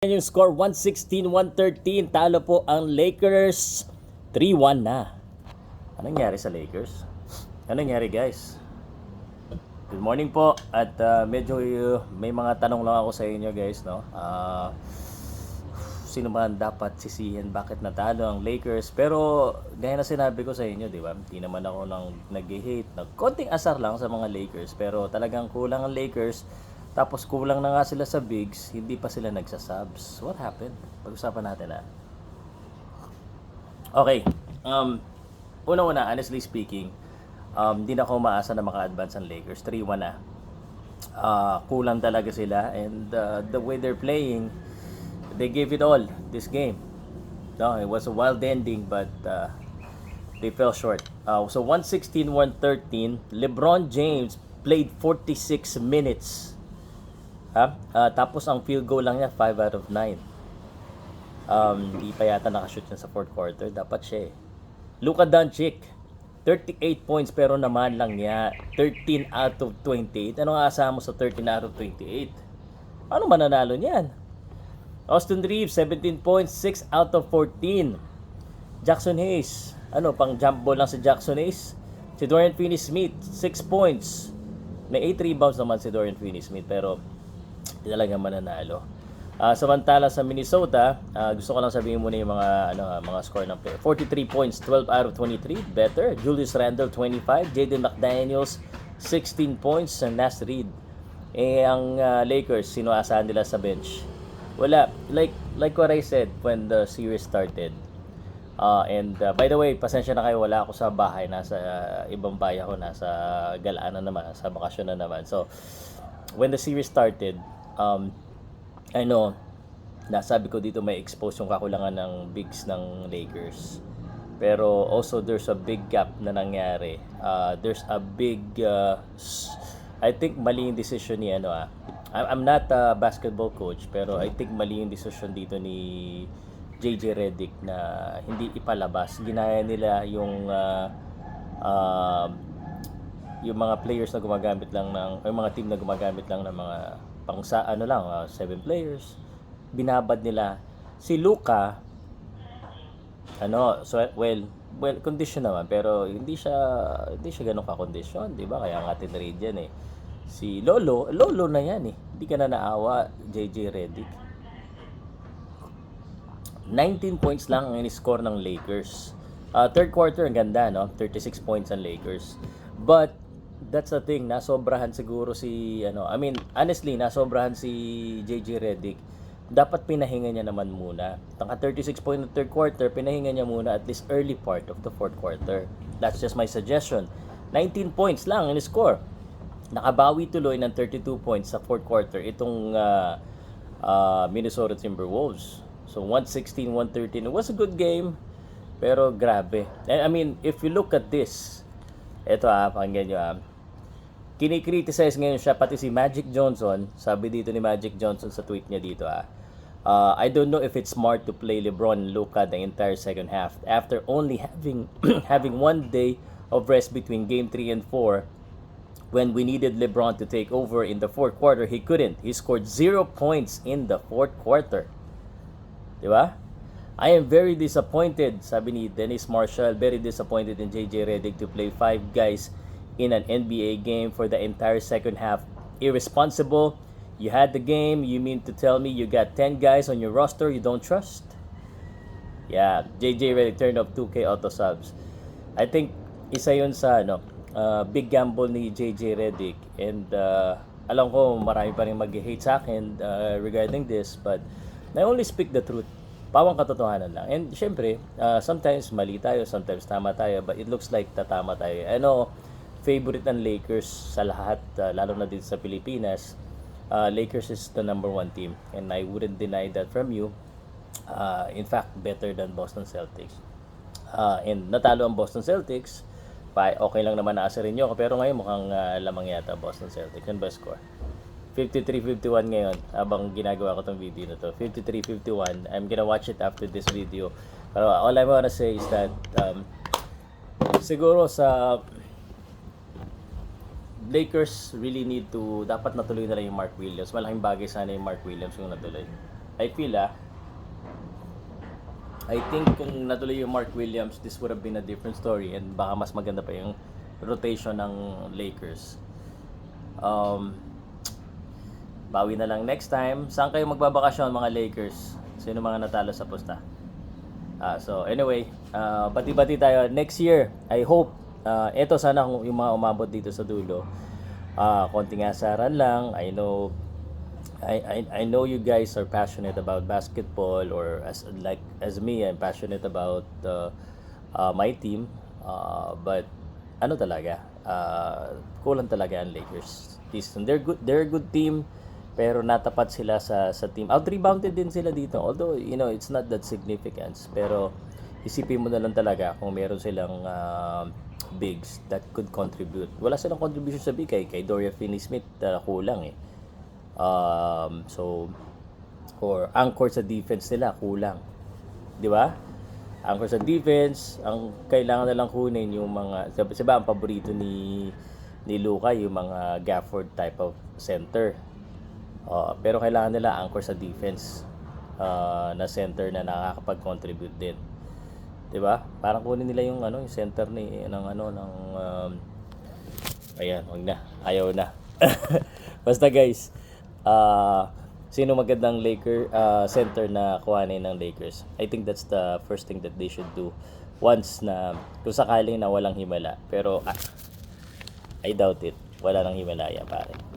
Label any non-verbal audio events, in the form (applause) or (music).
Yung score 116-113. Talo po ang Lakers. 3-1 na. Anong nangyari sa Lakers? Anong nangyari guys? Good morning po. At uh, medyo uh, may mga tanong lang ako sa inyo guys. No? Uh, sino man dapat sisihin bakit natalo ang Lakers? Pero gaya na sinabi ko sa inyo, di ba? Hindi naman ako nang nag-hate. Konting asar lang sa mga Lakers. Pero talagang kulang ang Lakers. Tapos kulang na nga sila sa bigs, hindi pa sila nagsasubs. What happened? Pag-usapan natin ah. Okay. Um, una-una, honestly speaking, um, di na ako umaasa na maka-advance ang Lakers. 3-1 na. Ah, kulang talaga sila and uh, the way they're playing, they gave it all this game. No, it was a wild ending but uh, they fell short. Uh, so 116-113, LeBron James played 46 minutes. Ha? Ah, tapos ang field goal lang niya 5 out of 9. Um, di pa yata nakashoot yan sa fourth quarter. Dapat siya eh. Luka Doncic, 38 points pero naman lang niya 13 out of 28. Ano nga asahan mo sa 13 out of 28? Ano mananalo niyan? Austin Reeves, 17 points, 6 out of 14. Jackson Hayes, ano, pang jump ball lang si Jackson Hayes. Si Dorian Finney-Smith, 6 points. May 8 rebounds naman si Dorian Finney-Smith pero talaga mananalo. Ah, samantala sa Minnesota, ah, gusto ko lang sabihin muna yung mga ano ah, mga score ng player. 43 points, 12 out of 23, better. Julius Randle 25, Jaden McDaniels 16 points, and Nas Reed. Eh ang ah, Lakers, sino asahan nila sa bench? Wala. Like like what I said when the series started. Uh, and uh, by the way, pasensya na kayo, wala ako sa bahay, nasa uh, ibang bahay ako, nasa galaan na naman, nasa bakasyon na naman. So, when the series started, um, I know, nasabi ko dito may expose yung kakulangan ng bigs ng Lakers. Pero also there's a big gap na nangyari. Uh, there's a big, uh, I think mali yung decision ni ano ah. I'm not a basketball coach pero I think mali yung decision dito ni JJ Redick na hindi ipalabas. Ginaya nila yung uh, uh, yung mga players na gumagamit lang ng yung mga team na gumagamit lang ng mga pang sa ano lang uh, seven players binabad nila si Luka ano so well well condition naman pero hindi siya hindi siya ganun ka condition di ba kaya nga tinrade yan eh si Lolo Lolo na yan eh hindi ka na naawa JJ Redick 19 points lang ang score ng Lakers. Uh, third quarter, ang ganda, no? 36 points ang Lakers. But, that's the thing, nasobrahan siguro si, ano, I mean, honestly, nasobrahan si JJ Redick. Dapat pinahinga niya naman muna. Tangka 36 point third quarter, pinahinga niya muna at least early part of the fourth quarter. That's just my suggestion. 19 points lang ang score. Nakabawi tuloy ng 32 points sa fourth quarter itong uh, uh, Minnesota Timberwolves. So 116-113. It was a good game. Pero grabe. I mean, if you look at this, eto ah, pakinggan nyo ah. Kinikriticize ngayon siya pati si Magic Johnson. Sabi dito ni Magic Johnson sa tweet niya dito ah. Uh, I don't know if it's smart to play LeBron Luka the entire second half after only having (clears throat) having one day of rest between game 3 and 4 when we needed LeBron to take over in the fourth quarter, he couldn't. He scored zero points in the fourth quarter. Di ba? I am very disappointed, sabi ni Dennis Marshall, very disappointed in JJ Redick to play five guys in an NBA game for the entire second half. Irresponsible. You had the game. You mean to tell me you got 10 guys on your roster you don't trust? Yeah, JJ Redick turned off 2K auto subs. I think isa yun sa ano, uh, big gamble ni JJ Redick and uh, alam ko marami pa rin mag-hate sa akin uh, regarding this but I only speak the truth. Pawang katotohanan lang. And syempre, uh, sometimes mali tayo, sometimes tama tayo, but it looks like tatama tayo. I know, favorite ng Lakers sa lahat, uh, lalo na dito sa Pilipinas. Uh, Lakers is the number one team. And I wouldn't deny that from you. Uh, in fact, better than Boston Celtics. Uh, and natalo ang Boston Celtics. Pa, okay lang naman naasa rin nyo. Pero ngayon mukhang uh, lamang yata Boston Celtics. Yan ba score? 53-51 ngayon habang ginagawa ko tong video na to. 53-51. I'm gonna watch it after this video. Pero all I wanna say is that um, siguro sa Lakers really need to dapat natuloy na lang yung Mark Williams. Malaking bagay sana yung Mark Williams yung natuloy. I feel ah, I think kung natuloy yung Mark Williams, this would have been a different story and baka mas maganda pa yung rotation ng Lakers. Um, bawi na lang next time. Saan kayo magbabakasyon mga Lakers? Sino mga natalo sa pusta? Ah, so anyway, ah, bati-bati tayo. Next year, I hope, ah, eto sana kung yung mga umabot dito sa dulo. Ah, konting asaran lang. I know I, I I know you guys are passionate about basketball or as like as me I'm passionate about uh, uh, my team uh, but ano talaga uh, kulang talaga ang Lakers this they're good they're a good team pero natapat sila sa sa team out rebounded din sila dito although you know it's not that significant pero isipin mo na lang talaga kung meron silang uh, bigs that could contribute wala silang contribution sa big kay, kay Dorian Finney-Smith uh, kulang eh Um, so, or anchor sa defense nila, kulang. Di ba? Anchor sa defense, ang kailangan na lang kunin yung mga, sabi, sabi ang paborito ni ni Luka, yung mga Gafford type of center. Uh, pero kailangan nila anchor sa defense uh, na center na nakakapag-contribute din. 'Di ba? Parang kunin nila yung ano, yung center ni ng ano ng um, ayan, wag na. Ayaw na. (laughs) Basta guys, uh, sino magandang Laker uh, center na kuhanin ng Lakers? I think that's the first thing that they should do once na kung sakaling na walang himala. Pero ah, I doubt it. Wala nang himalaya pare.